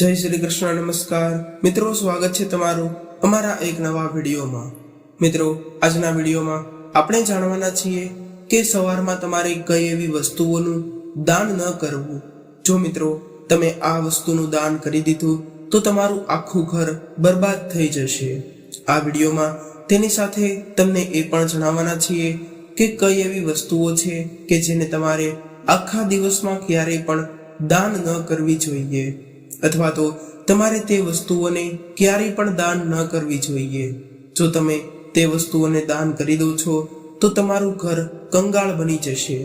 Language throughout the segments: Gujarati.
જય શ્રી કૃષ્ણ, નમસ્કાર. મિત્રો, સ્વાગત છે તમારું અમારા એક નવા વિડીયોમાં. મિત્રો, આજના વિડીયોમાં આપણે જાણવાના છીએ કે સવારમાં તમારે કઈ એવી વસ્તુઓનું દાન ન કરવું. જો મિત્રો, તમે આ વસ્તુનું દાન કરી દીધું, તો તમારું આખું ઘર બરબાદ થઈ જશે. આ વિડીયોમાં તેની સાથે તમને એ પણ જણાવવાના છીએ કે કઈ એવી વસ્તુઓ છે કે જેને તમારે આખા દિવસમાં ક્યારેય પણ દાન ન કરવી જોઈએ. અથવા તો તમારે તે વસ્તુઓને ક્યારેય પણ દાન ન કરવી જોઈએ. જો તમે તે વસ્તુઓને દાન કરી દો છો, તો તમારું ઘર કંગાળ બની જશે.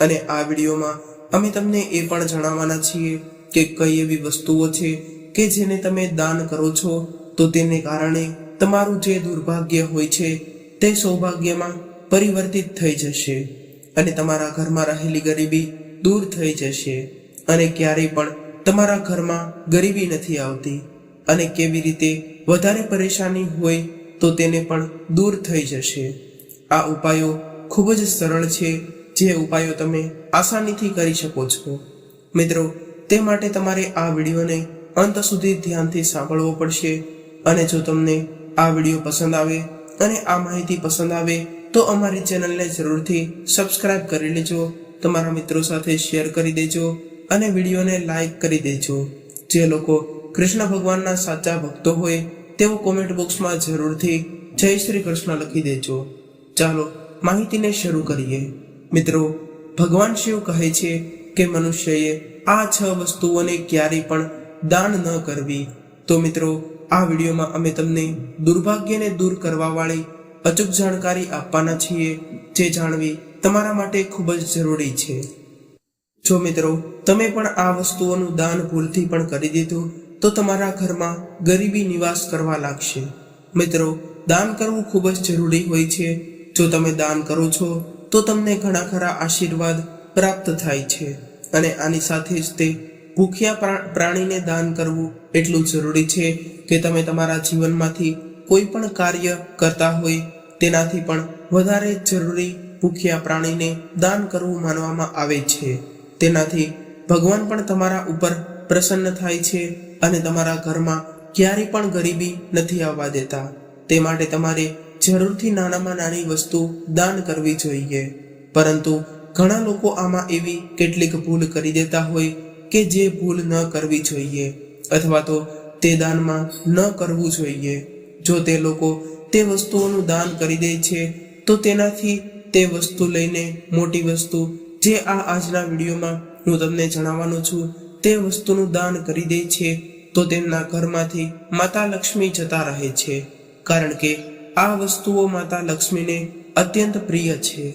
અને આ વિડીયોમાં અમે તમને એ પણ જણાવવાના છીએ કે કઈ એવી વસ્તુઓ છે કે જેને તમે દાન કરો છો, તો તેને કારણે તમારું જે દુર્ભાગ્ય હોય છે, તે સૌભાગ્યમાં પરિવર્તિત થઈ જશે. અને તમારા ઘરમાં રહેલી ગરીબી દૂર થઈ જશે. અને ક્યારેય પણ તમારા ઘરમાં ગરીબી નથી આવતી અને કેવી રીતે વધારે પરેશાની હોય તો તેને પણ દૂર થઈ જશે. આ ઉપાયો ખૂબ જ સરળ છે, જે ઉપાયો તમે આસાનીથી કરી શકો છો. મિત્રો, તે માટે તમારે આ વિડીયોને અંત સુધી ધ્યાનથી સાંભળવો પડશે અને જો તમને આ વીડિયો પસંદ આવે અને આ માહિતી પસંદ આવે તો અમારી ચેનલને જરૂરથી સબસ્ક્રાઇબ કરી લેજો. તમારા મિત્રો સાથે શેર કરી દેજો અને વિડીયોને લાઈક કરી દેજો. જે લોકો કૃષ્ણ ભગવાનના સાચા ભક્તો હોય, તેઓ કોમેન્ટ બોક્સમાં જરૂરથી જય શ્રી કૃષ્ણ લખી દેજો. ચાલો માહિતીને શરૂ કરીએ. મિત્રો, ભગવાન શિવ કહે છે કે મનુષ્યએ આ છ વસ્તુઓને ક્યારેય પણ દાન ન કરવી. તો મિત્રો, આ વિડીયોમાં અમે તમને દુર્ભાગ્યને દૂર કરવા વાળી અચૂક જાણકારી આપવાના છીએ, જે જાણવી તમારા માટે ખૂબ જ જરૂરી છે. જો મિત્રો, તમે પણ આ વસ્તુઓનું દાન ભૂલથી પણ કરી દીધું, તો તમારા ઘરમાં ગરીબી નિવાસ કરવા લાગશે. મિત્રો, દાન કરવું ખૂબ જ જરૂરી હોય છે. જો તમે દાન કરો છો, તો તમને ઘણા ખરા આશીર્વાદ પ્રાપ્ત થાય છે. અને આની સાથે જ તે ભૂખ્યા પ્રા- પ્રાણીને દાન કરવું એટલું જરૂરી છે કે તમે તમારા જીવનમાંથી કોઈ પણ કાર્ય કરતા હોય, તેનાથી પણ વધારે જરૂરી ભૂખ્યા પ્રાણીને દાન કરવું માનવામાં આવે છે. તેનાથી ભગવાન પણ તમારા ઉપર પ્રસન્ન થાય છે અને તમારા ઘરમાં ક્યારેય પણ ગરીબી નથી આવવા દેતા. તે માટે તમારે જરૂરથી નાનામાં નાની વસ્તુ દાન કરવી જોઈએ. પરંતુ ઘણા લોકો આમાં એવી કેટલીક ભૂલ કરી દેતા હોય કે જે ભૂલ ન કરવી જોઈએ અથવા તો તે દાનમાં ન કરવું જોઈએ. જો તે લોકો તે વસ્તુઓનું દાન કરી દે છે, તો તેનાથી તે વસ્તુ લઈને મોટી વસ્તુ જે આ આજના વિડીયોમાં હું તમને જણાવવાનો છું, તે વસ્તુનું દાન કરી દે છે, તો તેમના ઘરમાંથી માતા લક્ષ્મી જતા રહે છે. કારણ કે આ વસ્તુઓ માતા લક્ષ્મીને અત્યંત પ્રિય છે.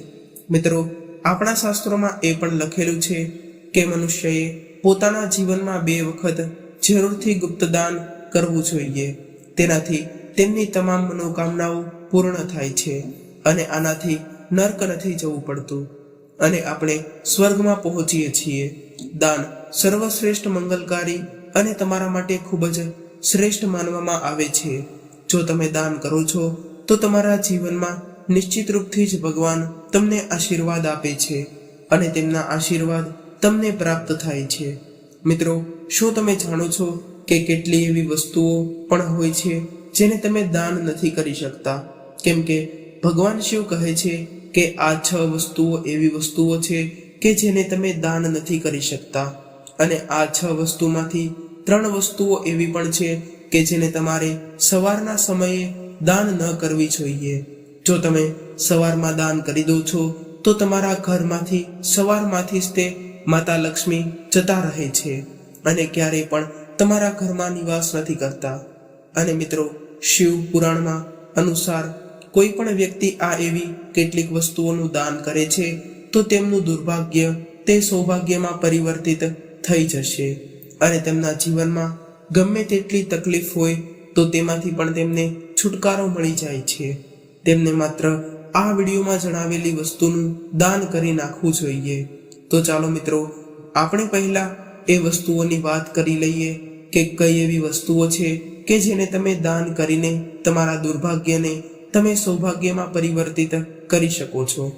મિત્રો, આપણા શાસ્ત્રોમાં એ પણ લખેલું છે કે મનુષ્યએ પોતાના જીવનમાં બે વખત જરૂરથી ગુપ્તદાન કરવું જોઈએ. તેનાથી તેમની તમામ મનોકામનાઓ પૂર્ણ થાય છે અને આનાથી નર્ક નથી જવું પડતું. અને આપણે સ્વર્ગમાં પહોંચીએ છીએ. દાન સર્વશ્રેષ્ઠ મંગલકારી અને તમારા માટે ખૂબ જ શ્રેષ્ઠ માનવામાં આવે છે. જો તમે દાન કરો છો, તો તમારા જીવનમાં નિશ્ચિત રૂપથી જ ભગવાન તમને આશીર્વાદ આપે છે અને તેમના આશીર્વાદ તમને પ્રાપ્ત થાય છે. મિત્રો, શું તમે જાણો છો કે કેટલી એવી વસ્તુઓ પણ હોય છે જેને તમે દાન નથી કરી શકતા? કેમ કે ભગવાન શિવ કહે છે કે આ છ વસ્તુઓ એવી વસ્તુઓ છે કે જેને તમે દાન નથી કરી શકતા. અને આ છ વસ્તુમાંથી ત્રણ વસ્તુઓ એવી પણ છે કે જેને તમારે સવારના સમયે દાન ન કરવી જોઈએ. જો તમે સવારમાં દાન કરી દો છો, તો તમારા ઘરમાંથી સવારમાંથી જ તે માતા લક્ષ્મી જતા રહે છે અને ક્યારેય પણ તમારા ઘરમાં નિવાસ નથી કરતા. અને મિત્રો, શિવ પુરાણમાં અનુસાર કોઈ પણ વ્યક્તિ આ એવી કેટલીક વસ્તુઓનું દાન કરે છે, તો તેમનું દુર્ભાગ્ય તે સૌભાગ્યમાં પરિવર્તિત થઈ જશે. અને તેમના જીવનમાં ગમે તેટલી તકલીફ હોય, તો તેમાંથી પણ તેમને છુટકારો મળી જાય છે. તેમને માત્ર આ વિડીયોમાં જણાવેલી વસ્તુનું દાન કરી નાખવું જોઈએ. તો ચાલો મિત્રો, આપણે પહેલા એ વસ્તુઓની વાત કરી લઈએ કે કઈ એવી વસ્તુઓ છે કે જેને તમે દાન કરીને તમારા દુર્ભાગ્યને તમે સૌભાગ્યમાં પરિવર્તિત કરી શકો છો.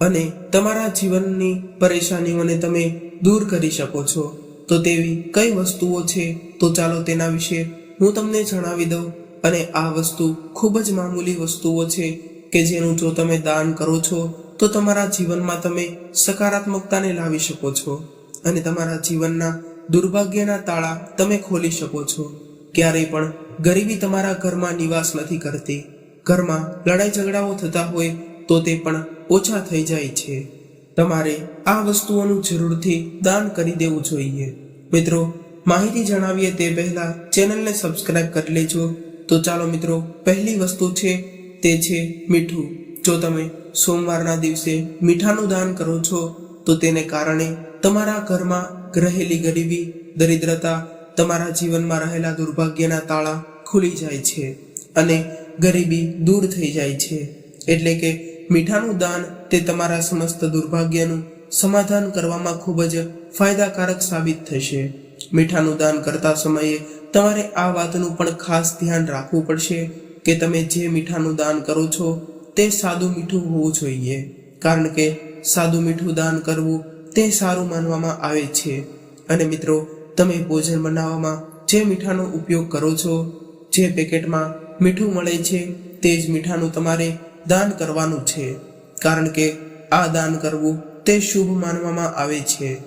અને તમારા જીવનની પરેશાનીઓને તમે દૂર કરી શકો છો. તો તેવી કઈ વસ્તુઓ છે? તો ચાલો તેના વિશે હું તમને જણાવી દઉં. અને આ વસ્તુ ખૂબ જ મામૂલી વસ્તુઓ છે કે જેનું જો તમે દાન કરો છો, તો તમારા જીવનમાં તમે સકારાત્મકતાને લાવી શકો છો. અને તમારા જીવનના દુર્ભાગ્યના તાળા તમે ખોલી શકો છો. ક્યારેય પણ ગરીબી તમારા ઘરમાં નિવાસ નથી કરતી. ઘરમાં લડાઈ ઝઘડાઓ થતા હોય તો તે પણ ઓછા થઈ જાય છે. તમારે આ વસ્તુઓનું જરૂરથી દાન કરી દેવું જોઈએ. મિત્રો, માહિતી જણાવીએ તે પહેલા ચેનલને સબસ્ક્રાઇબ કરી લેજો. તો ચાલો મિત્રો, પહેલી વસ્તુ છે તે છે મીઠું. જો તમે સોમવારના દિવસે મીઠાનું દાન કરો છો, તો તેને કારણે તમારા ઘરમાં રહેલી ગરીબી, દરિદ્રતા, તમારા જીવનમાં રહેલા દુર્ભાગ્યના તાળા ખુલી જાય છે. અને ગરીબી દૂર થઈ જાય છે. એટલે કે મીઠાનું દાન તે તમારા સમસ્ત દુર્ભાગ્યનું સમાધાન કરવામાં ખૂબ જ ફાયદાકારક સાબિત થશે. મીઠાનું દાન કરતા સમયે તમારે આ વાતનું પણ ખાસ ધ્યાન રાખવું પડશે કે તમે જે મીઠાનું દાન કરો છો તે સાદું મીઠું હોવું જોઈએ. કારણ કે સાદું મીઠું દાન કરવું તે સારું માનવામાં આવે છે. અને મિત્રો, તમે ભોજન બનાવવામાં જે મીઠાનો ઉપયોગ કરો છો, જે પેકેટમાં મીઠું મળે છે, તે જ મીઠાનું તમારે દાન કરવાનું છે. કારણ કે આ દાન કરવું તે શુભ માનવામાં આવે છે.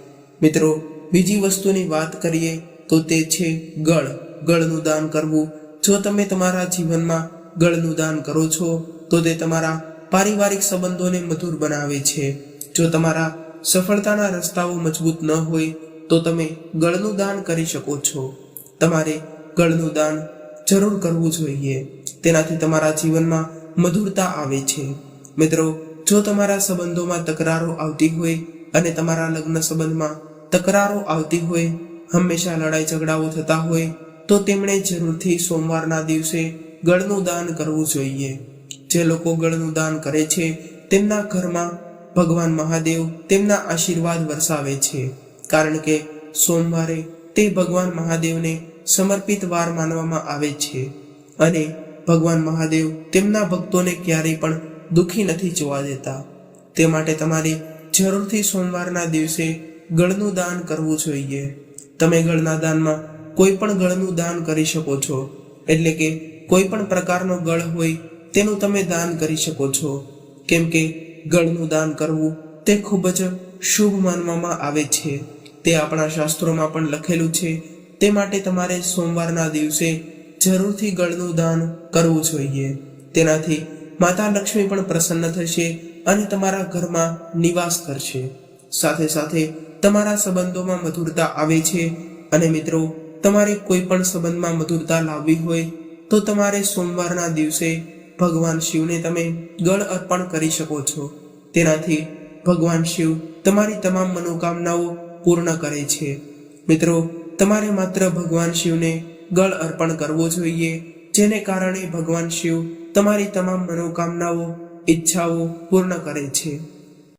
મિત્રો, બીજી વસ્તુની વાત કરીએ તો તે છે ગળ. ગળનું દાન કરવું. જો તમે તમારા જીવનમાં ગળનું દાન કરો છો, તો તે તમારા પારિવારિક સંબંધોને મધુર બનાવે છે. જો તમારા સફળતાના રસ્તાઓ મજબૂત ન હોય, તો તમે ગળનું દાન કરી શકો છો. તમારે ગળનું દાન જરૂર કરવું જોઈએ. તેનાથી તમારા જીવનમાં મધુરતા આવે છે. મિત્રો, જો તમારા સંબંધોમાં તકરારો આવતી હોય અને તમારા લગ્ન સંબંધમાં તકરારો આવતી હોય, હંમેશા લડાઈ ઝઘડાઓ થતા હોય, તો તેમણે જરૂરથી સોમવારના દિવસે ગળનું દાન કરવું જોઈએ. જે લોકો ગળનું દાન કરે છે, તેમના ઘરમાં ભગવાન મહાદેવ તેમના આશીર્વાદ વરસાવે છે. કારણ કે સોમવારે તે ભગવાન મહાદેવને સમર્પિત વાર માનવામાં આવે છે અને ભગવાન મહાદેવ તેમના ભક્તોને ક્યારેય પણ દુઃખી નથી જોવા દેતા. તે માટે તમારે જરૂરથી સોમવારના દિવસે ગળનું દાન કરવું જોઈએ. તમે ગળના દાનમાં કોઈ પણ ગળનું દાન કરી શકો છો. એટલે કે કોઈ પણ પ્રકારનો ગળ હોય તેનું તમે દાન કરી શકો છો. કેમ કે ગળનું દાન કરવું તે ખૂબ જ શુભ માનવામાં આવે છે. તે આપણા શાસ્ત્રોમાં પણ લખેલું છે તે માટે તમારે સોમવારના દિવસે જરૂરથી ગળનું દાન કરવું જોઈએ. તેનાથી માતા લક્ષ્મી પણ પ્રસન્ન થશે અને તમારા ઘરમાં નિવાસ કરશે. સાથે સાથે તમારા સંબંધોમાં મધુરતા આવે છે અને મિત્રો, તમારે કોઈ પણ સંબંધમાં મધુરતા લાવવી હોય તો તમારે સોમવારના દિવસે ભગવાન શિવને તમે ગળ અર્પણ કરી શકો છો. તેનાથી ભગવાન શિવ તમારી તમામ મનોકામનાઓ પૂર્ણ કરે છે. મિત્રો તમારે માત્ર ભગવાન શિવને ગળ અર્પણ કરવો જોઈએ, જેને કારણે ભગવાન શિવ તમારી તમામ મનોકામનાઓ, ઈચ્છાઓ પૂર્ણ કરે છે.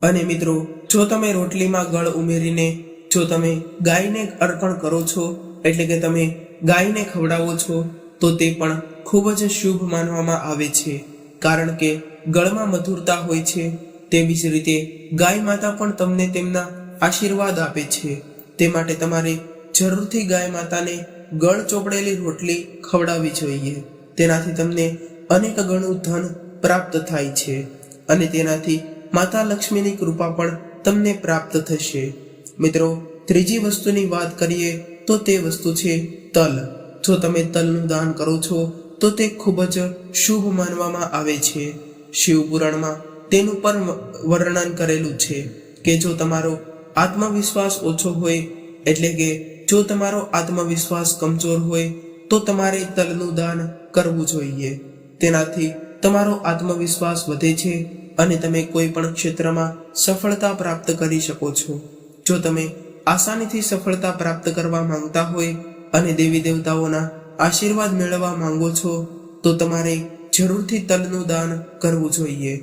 અને મિત્રો, જો તમે રોટલીમાં ગળ ઉમેરીને, જો તમે ગાયને અર્પણ કરો છો, એટલે કે તમે ગાયને ખવડાવો છો, તો તે પણ ખૂબ જ શુભ માનવામાં આવે છે. કારણ કે ગળમાં મધુરતા હોય છે, તેવી જ રીતે ગાય માતા પણ તમને તેમના આશીર્વાદ આપે છે. તે માટે તમારે જરૂરથી ગાય માતાને ગળ ચોપડેલી રોટલી ખવડાવવી જોઈએ. તેનાથી તમને અનેક ગણું ધન પ્રાપ્ત થાય છે અને તેનાથી માતા લક્ષ્મીની કૃપા પણ તમને પ્રાપ્ત થશે. મિત્રો, ત્રીજી વસ્તુની વાત કરીએ તો તે વસ્તુ છે તલ. જો તમે તલનું દાન કરો છો, તો તે ખૂબ જ શુભ માનવામાં આવે છે. શિવ પુરાણમાં તેનું પણ વર્ણન કરેલું છે કે જો તમારો આત્મવિશ્વાસ ઓછો હોય, એટલે કે જો તમારો આત્મવિશ્વાસ કમજોર હોય, તો તમારે તલનું દાન કરવું જોઈએ. તેનાથી તમારો આત્મવિશ્વાસ વધે છે અને તમે કોઈ પણ ક્ષેત્રમાં સફળતા પ્રાપ્ત કરી શકો છો. જો તમે આસાનીથી સફળતા પ્રાપ્ત કરવા માંગતા હોય અને દેવી દેવતાઓના આશીર્વાદ મેળવવા માંગો છો, તો તમારે જરૂરથી તલનું દાન કરવું જોઈએ.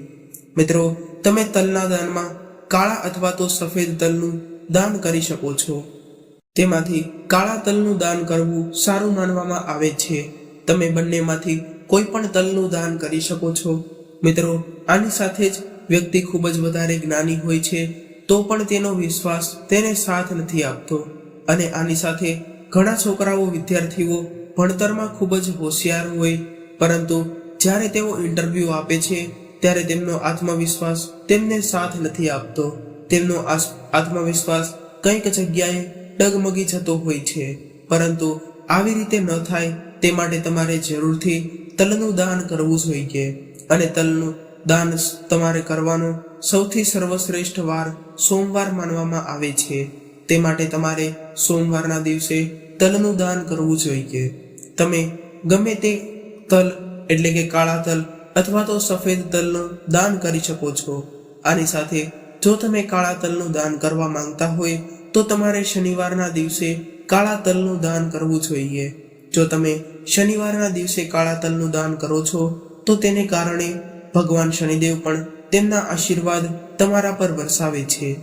મિત્રો, તમે તલના દાનમાં કાળા અથવા તો સફેદ તલનું દાન કરી શકો છો. તેમાંથી કાળા તલનું દાન કરવું સારું માનવામાં આવે છે. તમે બંનેમાંથી કોઈ પણ તલનું દાન કરી શકો છો. મિત્રો, આની સાથે જ વ્યક્તિ ખૂબ જ વધારે જ્ઞાની હોય છે, તો પણ તેનો વિશ્વાસ તેને સાથ નથી આપતો. અને આની સાથે ઘણા છોકરાઓ વિદ્યાર્થીઓ ભણતરમાં ખૂબ જ હોશિયાર હોય, પરંતુ જ્યારે તેઓ ઇન્ટરવ્યૂ આપે છે, ત્યારે તેમનો આત્મવિશ્વાસ તેમને સાથ નથી આપતો. તેમનો આત્મવિશ્વાસ કંઈક જગ્યાએ ડગમગી જતો હોય છે. પરંતુ આવી રીતે ન થાય તે માટે તમારે જરૂરથી તલનું દાન કરવું જોઈએ. અને તલનું દાન તમારે કરવાનો સૌથી સર્વશ્રેષ્ઠ વાર સોમવાર માનવામાં આવે છે. તે માટે તમારે સોમવારના દિવસે તલનું દાન કરવું જોઈએ. તમે ગમે તે તલ, એટલે કે કાળા તલ અથવા તો સફેદ તલનું દાન કરી શકો છો. આની સાથે જો તમે કાળા તલનું દાન કરવા માંગતા હોય તો તમારે શનિવારના દિવસે કાળા તલનું દાન કરવું જોઈએ. જો તમે શનિવારના દિવસે કાળા તલનું દાન કરો છો, તો તેને કારણે ભગવાન શનિદેવ પણ તેમના આશીર્વાદ તમારા પર વરસાવે છે.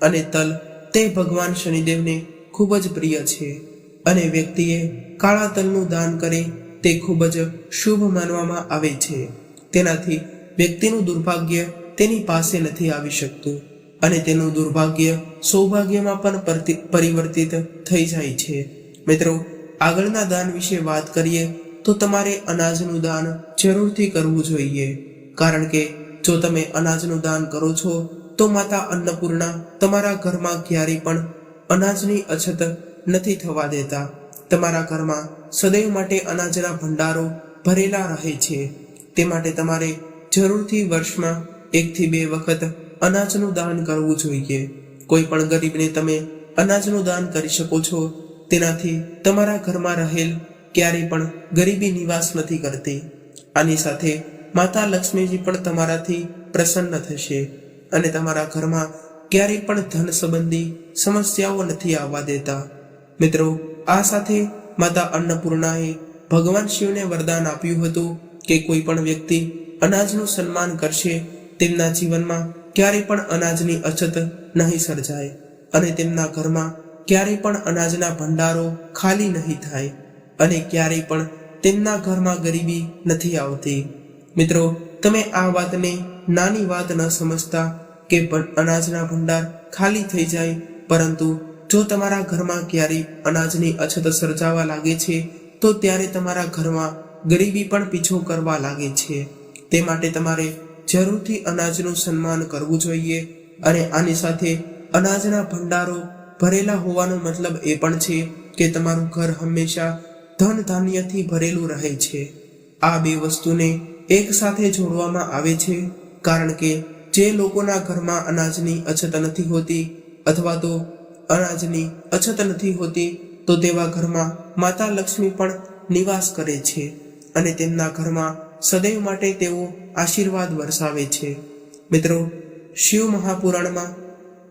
અને તલ તે ભગવાન શનિદેવને ખૂબ જ પ્રિય છે. અને વ્યક્તિએ કાળા તલનું દાન કરે તે ખૂબ જ શુભ માનવામાં આવે છે. તેનાથી વ્યક્તિનું દુર્ભાગ્ય તેની પાસે નથી આવી શકતું. અને તેનું દુર્ભાગ્ય સૌભાગ્યમાં પણ પરિવર્તિત થઈ જાય છે. મિત્રો, આગળના દાન વિશે વાત કરીએ તો તમારે અનાજનું દાન જરૂરથી કરવું જોઈએ. કારણ કે જો તમે અનાજનું દાન કરો છો, તો માતા અન્નપૂર્ણા તમારા ઘરમાં ક્યારેય પણ અનાજની અછત નથી થવા દેતા. તમારા ઘરમાં સદૈવ માટે અનાજના ભંડારો ભરેલા રહે છે. તે માટે તમારે જરૂરથી વર્ષમાં એકથી બે વખત અનાજનું દાન કરવું જોઈએ. કોઈ પણ ગરીબને તમે અનાજનું દાન કરી શકો છો. તેનાથી તમારા ઘરમાં રહેલ ક્યારેય પણ ગરીબી નિવાસ નથી કરતી. આની સાથે માતા લક્ષ્મીજી પણ તમારાથી પ્રસન્ન થશે અને તમારા ઘરમાં ક્યારેય પણ ધન સંબંધી સમસ્યાઓ નથી આવવા દેતા. મિત્રો, આ સાથે માતા અન્નપૂર્ણાએ ભગવાન શિવને વરદાન આપ્યું હતું કે કોઈ પણ વ્યક્તિ અનાજનું સન્માન કરશે, તેમના જીવનમાં ક્યારેય પણ અનાજની અછત નહીં સર્જાય અને તેમના ઘરમાં ક્યારેય પણ અનાજના ભંડારો ખાલી નહીં થાય અને ક્યારેય પણ તેમના ઘરમાં ગરીબી નથી આવતી. મિત્રો, તમે આ વાતને નાની વાત ન સમજતા કે અનાજના ભંડાર ખાલી થઈ જાય, પરંતુ જો તમારા ઘરમાં ક્યારેય અનાજની અછત સર્જાવા લાગે છે, તો ત્યારે તમારા ઘરમાં ગરીબી પણ પીછો કરવા લાગે છે. તે માટે તમારે જરૂરથી અનાજનું સન્માન કરવું જોઈએ અને આની સાથે અનાજના ભંડારો ભરેલા હોવાનો મતલબ એ પણ છે કે તમારું ઘર હંમેશા ધન ધાન્યથી ભરેલું રહે છે. આ બે વસ્તુને એક સાથે જોડવામાં આવે છે કારણ કે જે લોકોના ઘરમાં અનાજની અછત નથી હોતી અથવા તો અનાજની અછત નથી હોતી તો તેવા ઘરમાં માતા લક્ષ્મી પણ નિવાસ કરે છે અને તેમના ઘરમાં સદૈવ માટે તેઓ આશીર્વાદ વરસાવે છે. મિત્રો, શિવ મહાપુરાણમાં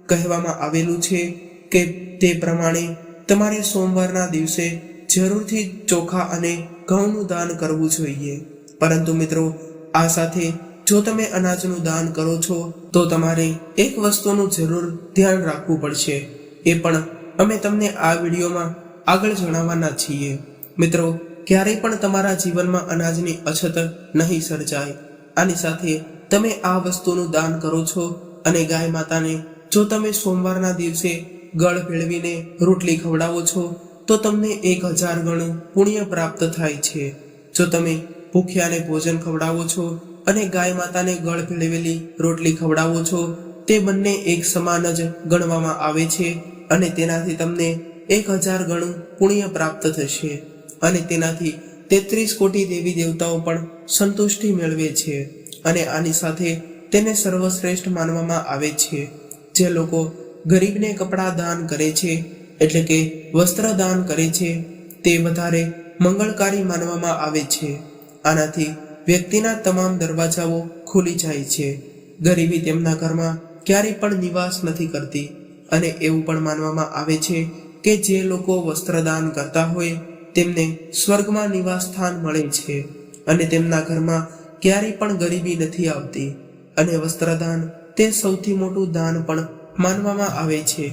કહેવામાં આવેલું છે કે તે પ્રમાણે તમારે સોમવારના દિવસે જરૂરથી ચોખા અને ઘઉંનું દાન કરવું જોઈએ. પરંતુ મિત્રો, આ સાથે જો તમે અનાજનું દાન કરો છો, તો તમારે એક વસ્તુનું જરૂર ધ્યાન રાખવું પડશે. એ પણ અમે તમને આ વિડીયોમાં આગળ જણાવવાના છીએ. મિત્રો ક્યારેય પણ તમારા જીવનમાં અનાજની અછત નહીં સર્જાય. આની સાથે તમે આ વસ્તુનું દાન કરો છો અને ગાય માતાને જો તમે સોમવારના દિવસે ગળ ભેળવીને રોટલી ખવડાવો છો, તો તમને એક હજાર ગણું પુણ્ય પ્રાપ્ત થાય છે. જો તમે ભૂખ્યાને ભોજન ખવડાવો છો અને ગાય માતાને ગળ ભેળવેલી રોટલી ખવડાવો છો, તે બંને એક સમાન જ ગણવામાં આવે છે અને તેનાથી તમને એક હજાર ગણું પુણ્ય પ્રાપ્ત થશે. અને તેનાથી તેત્રીસ કોટી દેવી દેવતાઓ પણ સંતુષ્ટિ મેળવે છે અને આની સાથે તેને સર્વશ્રેષ્ઠ માનવામાં આવે છે. જે લોકો ગરીબને કપડાં દાન કરે છે, એટલે કે વસ્ત્ર દાન કરે છે, તે વધારે મંગળકારી માનવામાં આવે છે. આનાથી વ્યક્તિના તમામ દરવાજાઓ ખુલી જાય છે. ગરીબી તેમના ઘરમાં ક્યારેય પણ નિવાસ નથી કરતી અને એવું પણ માનવામાં આવે છે કે જે લોકો વસ્ત્રદાન કરતા હોય તેમને સ્વર્ગમાં નિવાસ સ્થાન મળે છે અને તેમના ઘરમાં ક્યારેય પણ ગરીબી નથી આવતી. અને વસ્ત્રદાન તે સૌથી મોટું દાન પણ માનવામાં આવે છે.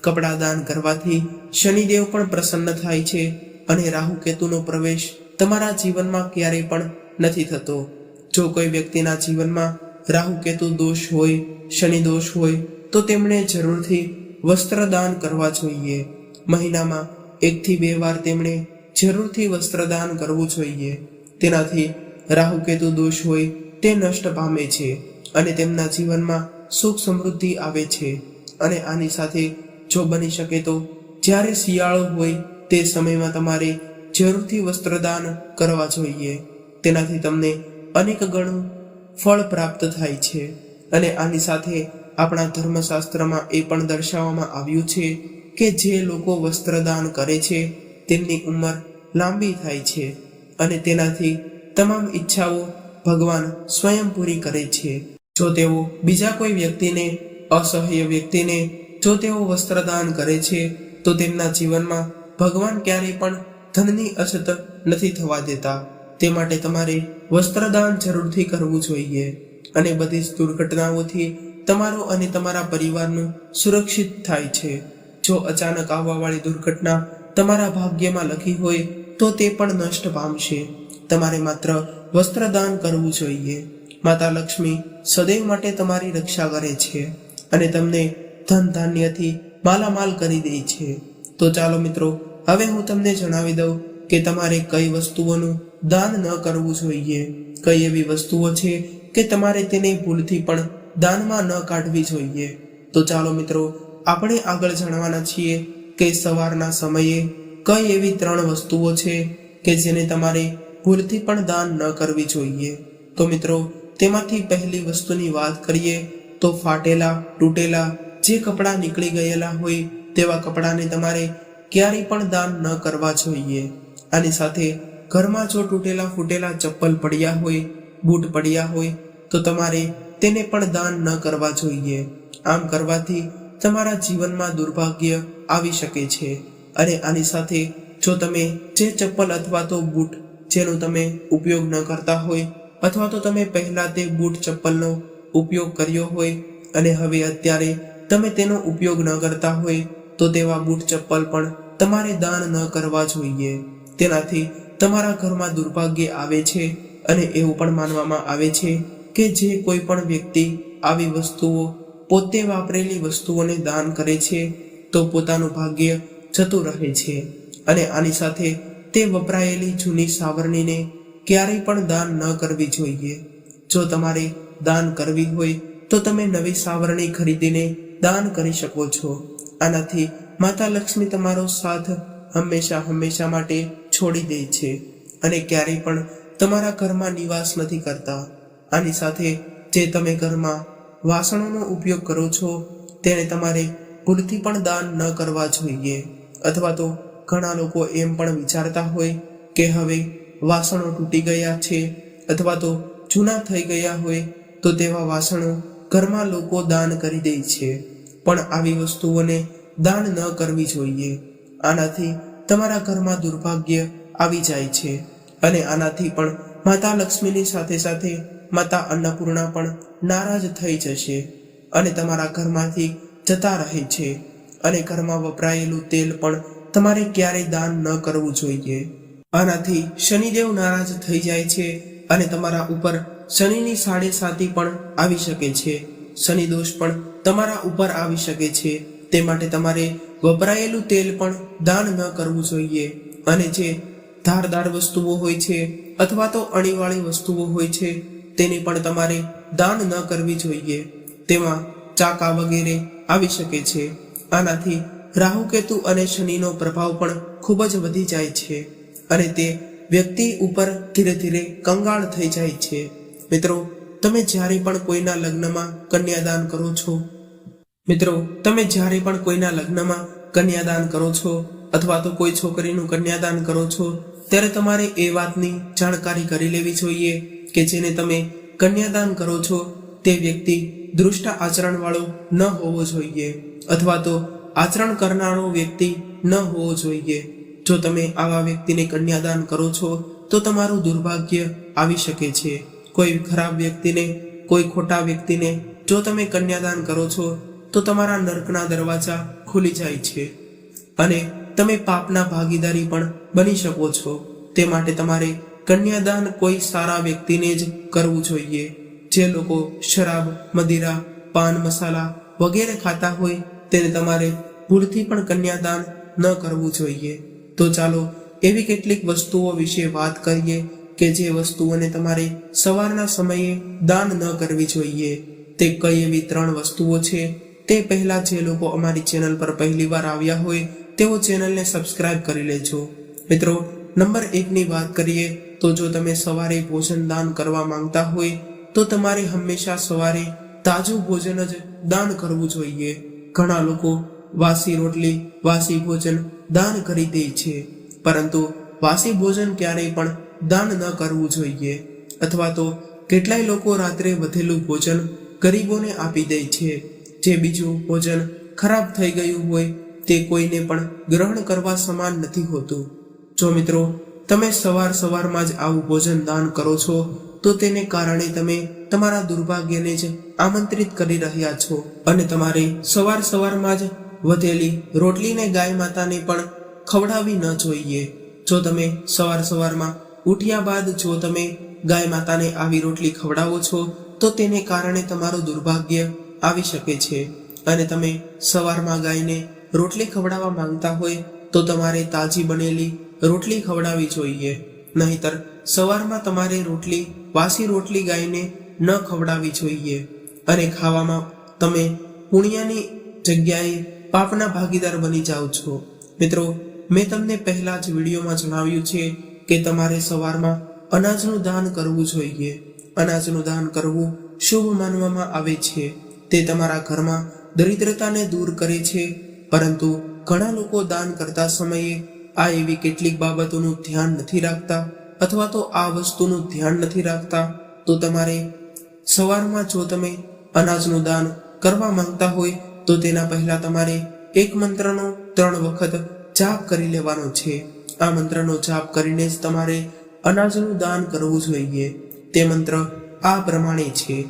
કપડા દાન કરવાથી શનિદેવ પણ પ્રસન્ન થાય છે અને રાહુ કેતુનો પ્રવેશ તમારા જીવનમાં ક્યારેય પણ નથી થતો. જો કોઈ વ્યક્તિના જીવનમાં રાહુ કેતુ દોષ હોય, શનિ દોષ હોય, તો તેમણે જરૂરથી વસ્ત્ર દાન કરવા જોઈએ. મહિનામાં એકથી બે વાર તેમણે જરૂરથી વસ્ત્રદાન કરવું જોઈએ. તેનાથી રાહુકેતુ દોષ હોય તે નષ્ટ પામે છે અને તેમના જીવનમાં સુખ સમૃદ્ધિ આવે છે. અને આની સાથે જો બની શકે તો જ્યારે શિયાળો હોય તે સમયમાં તમારે જરૂરથી વસ્ત્રદાન કરવા જોઈએ. તેનાથી તમને અનેક ગણું ફળ પ્રાપ્ત થાય છે. અને આની સાથે આપણા ધર્મશાસ્ત્રમાં એ પણ દર્શાવવામાં આવ્યું છે કે જે લોકો વસ્ત્રદાન કરે છે તેમની ઉંમર લાંબી થાય છે અને તેનાથી તમામ ઈચ્છાઓ ભગવાન સ્વયં પૂરી કરે છે. જો તેઓ બીજા કોઈ વ્યક્તિને, અસહ્ય વ્યક્તિને, જો તેઓ વસ્ત્રદાન કરે છે, તો તેમના જીવનમાં ભગવાન ક્યારેય પણ ધનની અછત નથી થવા દેતા. તે માટે તમારે વસ્ત્રદાન જરૂરથી કરવું જોઈએ અને બધી જ દુર્ઘટનાઓથી તમારો અને તમારા પરિવારનું સુરક્ષિત થાય છે. જો અચાનક આવવાવાળી દુર્ઘટના તમારા ભાગ્યમાં લખી હોય તો તે પણ નષ્ટ પામશે. તમારે માત્ર વસ્ત્રદાન કરવું જોઈએ. માતા લક્ષ્મી સદૈવ માટે તમારી રક્ષા કરે છે અને તમને ધન ધાન્યથી માલામાલ કરી દે છે. તો ચાલો મિત્રો, હવે હું તમને જણાવી દઉં કે તમારે કઈ વસ્તુઓનું દાન ન કરવું જોઈએ. કઈ એવી વસ્તુઓ છે કે તમારે તેને ભૂલથી પણ દાનમાં ન કાઢવી જોઈએ. તો ચાલો મિત્રો, આપણે આગળ જાણવાના છીએ કે સવારના સમયે કઈ એવી ત્રણ વસ્તુઓ છે કે જેને તમારે ભૂલથી પણ દાન ન કરવી જોઈએ? તો મિત્રો, તેમાંથી પહેલી વસ્તુની વાત કરીએ તો ફાટેલા, તૂટેલા, જે કપડાં નીકળી ગયેલા હોય તેવા કપડાને તમારે ક્યારેય પણ દાન ન કરવા જોઈએ. આની સાથે ઘરમાં જો તૂટેલા ફૂટેલા ચપ્પલ પડ્યા હોય, બૂટ પડ્યા હોય, તો તમારે તેને પણ દાન ન કરવા જોઈએ. આમ કરવાથી તમારા જીવનમાં દુર્ભાગ્ય આવી શકે છે. અને આની સાથે જો તમે જે ચપ્પલ અથવા તો બૂટ જેનો તમે ઉપયોગ ન કરતા હોય અથવા તો તમે પહેલા તે બૂટ ચપ્પલનો ઉપયોગ કર્યો હોય અને હવે અત્યારે તમે તેનો ઉપયોગ ન કરતા હોય તો તેવા બૂટ ચપ્પલ પણ તમારે દાન ન કરવા જોઈએ. તેનાથી તમારા ઘરમાં દુર્ભાગ્ય આવે છે અને એવું પણ માનવામાં આવે છે કે જે કોઈ પણ વ્યક્તિ આવી વસ્તુઓ પોતે વાપરેલી વસ્તુઓને દાન કરે છે તો પોતાનું ભાગ્ય જતું રહે છે અને આની સાથે તે વપરાયેલી જૂની સાવરણીને ક્યારેય પણ દાન ન કરવી જોઈએ. જો તમારે દાન કરવી હોય, તો તમે નવી સાવરણી ખરીદીને દાન કરી શકો છો. આનાથી માતા લક્ષ્મી તમારો સાથ હંમેશા હંમેશા માટે છોડી દે છે અને ક્યારેય પણ તમારા ઘરમાં નિવાસ નથી કરતા. આની સાથે જે તમે ઘરમાં વાસણોનો ઉપયોગ કરો છો તેને તમારે ભૂલથી પણ દાન ન કરવા જોઈએ. અથવા તો ઘણા લોકો એમ પણ વિચારતા હોય કે હવે વાસણો તૂટી ગયા છે અથવા તો જૂના થઈ ગયા હોય તો તેવા વાસણો ઘરમાં લોકો દાન કરી દે છે. પણ આવી વસ્તુઓને દાન ન કરવી જોઈએ. આનાથી તમારા ઘરમાં દુર્ભાગ્ય આવી જાય છે. અને આનાથી પણ માતા લક્ષ્મીની સાથે સાથે માતા અન્નપૂર્ણા પણ નારાજ થઈ જશે. અને તમારા ઘરમાંથી જતા રહે છે અને ઘરમાં વપરાયેલું તેલ પણ તમારે ક્યારેય દાન ન કરવું જોઈએ. આનાથી શનિદેવ નારાજ થઈ જાય છે અને તમારા ઉપર શનિની સાડે સાતી પણ આવી શકે છે. શનિ દોષ પણ તમારા ઉપર આવી શકે છે. તે માટે તમારે વપરાયેલું તેલ પણ દાન ન કરવું જોઈએ. અને જે ધારદાર વસ્તુઓ હોય છે અથવા તો અણીવાળી વસ્તુઓ હોય છે, તેની પણ તમારે દાન ન કરવી જોઈએ. તેમાં ચાકા વગેરે આવી શકે છે. આનાથી રાહુ કેતુ અને શનિનો પ્રભાવ પણ ખૂબ જ વધી જાય છે અને તે વ્યક્તિ ઉપર ધીરે ધીરે કંગાળ થઈ જાય છે. મિત્રો, તમે જ્યારે પણ કોઈના લગ્નમાં કન્યાદાન કરો છો, મિત્રો, તમે જ્યારે પણ કોઈના લગ્નમાં કન્યાદાન કરો છો અથવા તો કોઈ છોકરીનું કન્યાદાન કરો છો, ત્યારે તમારે એ વાતની જાણકારી કરી લેવી જોઈએ કે જેને તમે કન્યાદાન કરો છો, તે વ્યક્તિ દૃષ્ટ આચરણવાળો ન હોવો જોઈએ અથવા તો આચરણ કરનારો વ્યક્તિ ન હોવો જોઈએ. જો તમે આવા વ્યક્તિને કન્યાદાન કરો છો, તો તમારું દુર્ભાગ્ય આવી શકે છે. કોઈ ખરાબ વ્યક્તિને, કોઈ ખોટા વ્યક્તિને જો તમે કન્યાદાન કરો છો, તો તમારા નર્કના દરવાજા ખુલી જાય છે અને તમે પાપના ભાગીદારી પણ બની શકો છો. તે માટે તમારે કન્યાદાન કોઈ સારા વ્યક્તિને જ કરવું જોઈએ. જે લોકો શરાબ, મદિરા, પાન મસાલા વગેરે ખાતા હોય તેને તમારે ભૂલથી પણ કન્યાદાન ન કરવું જોઈએ. તો ચાલો એવી કેટલીક વસ્તુઓ વિશે વાત કરીએ કે જે વસ્તુઓને તમારે સવારના સમયે દાન ન કરવી જોઈએ. તે કઈ એવી ત્રણ વસ્તુઓ છે? તે પહેલા જે લોકો અમારી ચેનલ પર પહેલીવાર આવ્યા હોય તેઓ ચેનલને સબસ્ક્રાઇબ કરી લેજો. મિત્રો, નંબર એકની વાત કરીએ તો જો તમે સવારે ભોજન દાન કરવા માંગતા હોય તો તમારે હંમેશા સવારે તાજું ભોજન જ દાન કરવું જોઈએ. ઘણા લોકો વાસી રોટલી, વાસી ભોજન દાન કરી દે છે. પરંતુ વાસી ભોજન ક્યારેય પણ દાન ન કરવું જોઈએ. અથવા તો કેટલાય લોકો રાત્રે વધેલું ભોજન ગરીબોને આપી દે છે. જે બીજું ભોજન ખરાબ થઈ ગયું હોય તે કોઈને પણ ગ્રહણ કરવા સમાન નથી હોતું. જો મિત્રો, તમે સવાર સવારમાં જ આવું ભોજન દાન કરો છો તો તેને કારણે તમે તમારા દુર્ભાગ્યને જ આમંત્રિત કરી રહ્યા છો અને તમારે સવાર સવારમાં જ વધેલી રોટલીને ગાય માતાને પણ ખવડાવવી ન જોઈએ. જો તમે સવાર સવારમાં ઉઠ્યા બાદ જો તમે ગાય માતાને આવી રોટલી ખવડાવો છો, તો તેને કારણે તમારું દુર્ભાગ્ય આવી શકે છે. અને તમે સવારમાં ગાયને રોટલી ખવડાવવા માંગતા હોય, તો તમારે તાજી બનેલી રોટલી ખવડાવવી જોઈએ. નહીતર સવારમાં તમારે રોટલી, વાસી રોટલી ગાયને ન ખવડાવવી જોઈએ અને ખાવામાં તમે પુણ્યની જગ્યાએ પાપના ભાગીદાર બની જાઓ છો. મિત્રો, મેં તમને પહેલા જ વિડીયોમાં જણાવ્યું છે કે તમારે સવારમાં અનાજનું દાન કરવું જોઈએ. અનાજનું દાન કરવું શુભ માનવામાં આવે છે. તે તમારા ઘરમાં દરિદ્રતાને દૂર કરે છે, પરંતુ ઘણા લોકો દાન કરતા સમયે આ એવી કેટલીક બાબતોનું ધ્યાન નથી રાખતા. અથવા તો આ વસ્તુનું ધ્યાન નથી રાખતા, તો તમારે સવારમાં જો તમે અનાજનું દાન કરવા માંગતા હોય, તો તેના પહેલા તમારે એક મંત્રનો ત્રણ વખત જાપ કરી લેવાનો છે. આ મંત્રનો જાપ કરીને જ તમારે અનાજનું દાન કરવું જોઈએ. તે મંત્ર આ પ્રમાણે છે.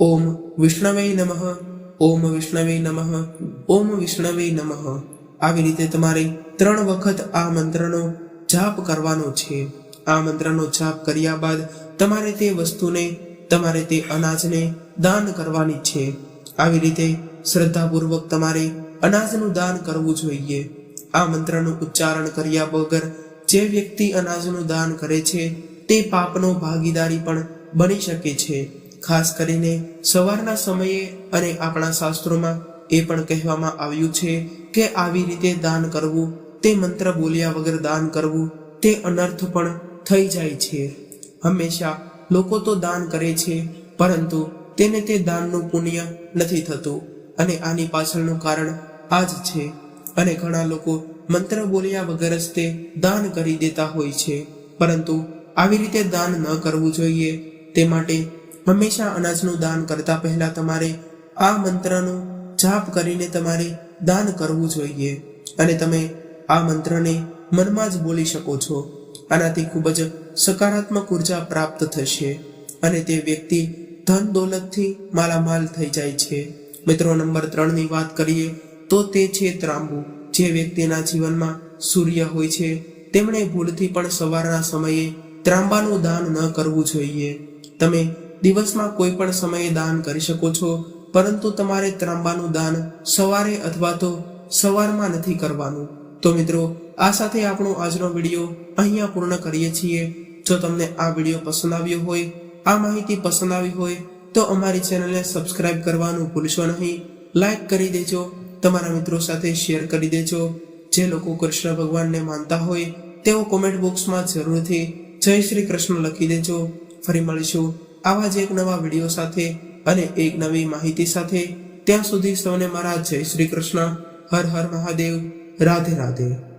ઓમ વિષ્ણવે નમઃ, ઓમ વિષ્ણવે નમઃ, ઓમ વિષ્ણવે નમઃ. આવી રીતે તમારે ત્રણ વખત આ મંત્રનો જાપ કરવાનો છે. આ મંત્રનો જાપ કર્યા બાદ તમારે તે વસ્તુને, તમારે તે અનાજને દાન કરવાની છે. આવી રીતે શ્રદ્ધાપૂર્વક તમારે અનાજનું દાન કરવું જોઈએ. આ મંત્રનું ઉચ્ચારણ કર્યા વગર જે વ્યક્તિ અનાજનું દાન કરે છે, તે પાપનો ભાગીદારી પણ બની શકે છે. ખાસ કરીને સવારના સમયે અને આપણા શાસ્ત્રોમાં એ પણ કહેવામાં આવ્યું છે કે આવી રીતે દાન કરવું, તે મંત્ર બોલ્યા વગર દાન કરવું, તે અનર્થ પણ થઈ જાય છે. હંમેશા લોકો તો દાન કરે છે, પરંતુ તેને તે દાનનું પુણ્ય નથી થતું અને આની પાછળનું કારણ આ જ છે. અને ઘણા લોકો મંત્ર બોલ્યા વગર જ તે દાન કરી દેતા હોય છે, પરંતુ આવી રીતે દાન ન કરવું જોઈએ. તે માટે હંમેશા અનાજનું દાન કરતા પહેલા તમારે આ મંત્રનો જાપ કરીને તમારે દાન કરવું જોઈએ. અને તમે આ મંત્રને મનમાં જ બોલી શકો છો. આનાથી ખૂબ જ સકારાત્મક ઊર્જા પ્રાપ્ત થશે અને તે વ્યક્તિ ધન દોલતથી માલામાલ થઈ જાય છે. મિત્રો, નંબર ત્રણની વાત કરીએ તો તે છે ત્રાંબુ. જે વ્યક્તિના જીવનમાં સૂર્ય હોય છે, તેમણે ભૂલથી પણ સવારના સમયે ત્રાંબાનું દાન ન કરવું જોઈએ. તમે દિવસમાં કોઈ પણ સમયે દાન કરી શકો છો, પરંતુ તમારે ત્રાંબાનું દાન સવારે અથવા તો સવારમાં નથી કરવાનું. તો મિત્રો આ સાથે આપણો આજનો વીડિયો અહીંયા પૂર્ણ કરીએ છીએ. જો તમને આ વીડિયો પસંદ આવ્યો હોય, આ માહિતી પસંદ આવી હોય, તો અમારી ચેનલને સબસ્ક્રાઇબ કરવાનું ભૂલશો નહીં. લાઈક કરી દેજો, તમારા મિત્રો સાથે શેર કરી દેજો. જે લોકો કૃષ્ણ ભગવાનને માનતા હોય, તેઓ કોમેન્ટ બોક્સમાં જરૂરથી જય શ્રી કૃષ્ણ લખી દેજો. ફરી મળીશું આવા જ એક નવા વીડિયો સાથે અને એક નવી માહિતી સાથે. ત્યાં સુધી સૌને મારા જય શ્રી કૃષ્ણ. હર હર મહાદેવ. રાધે રાધે.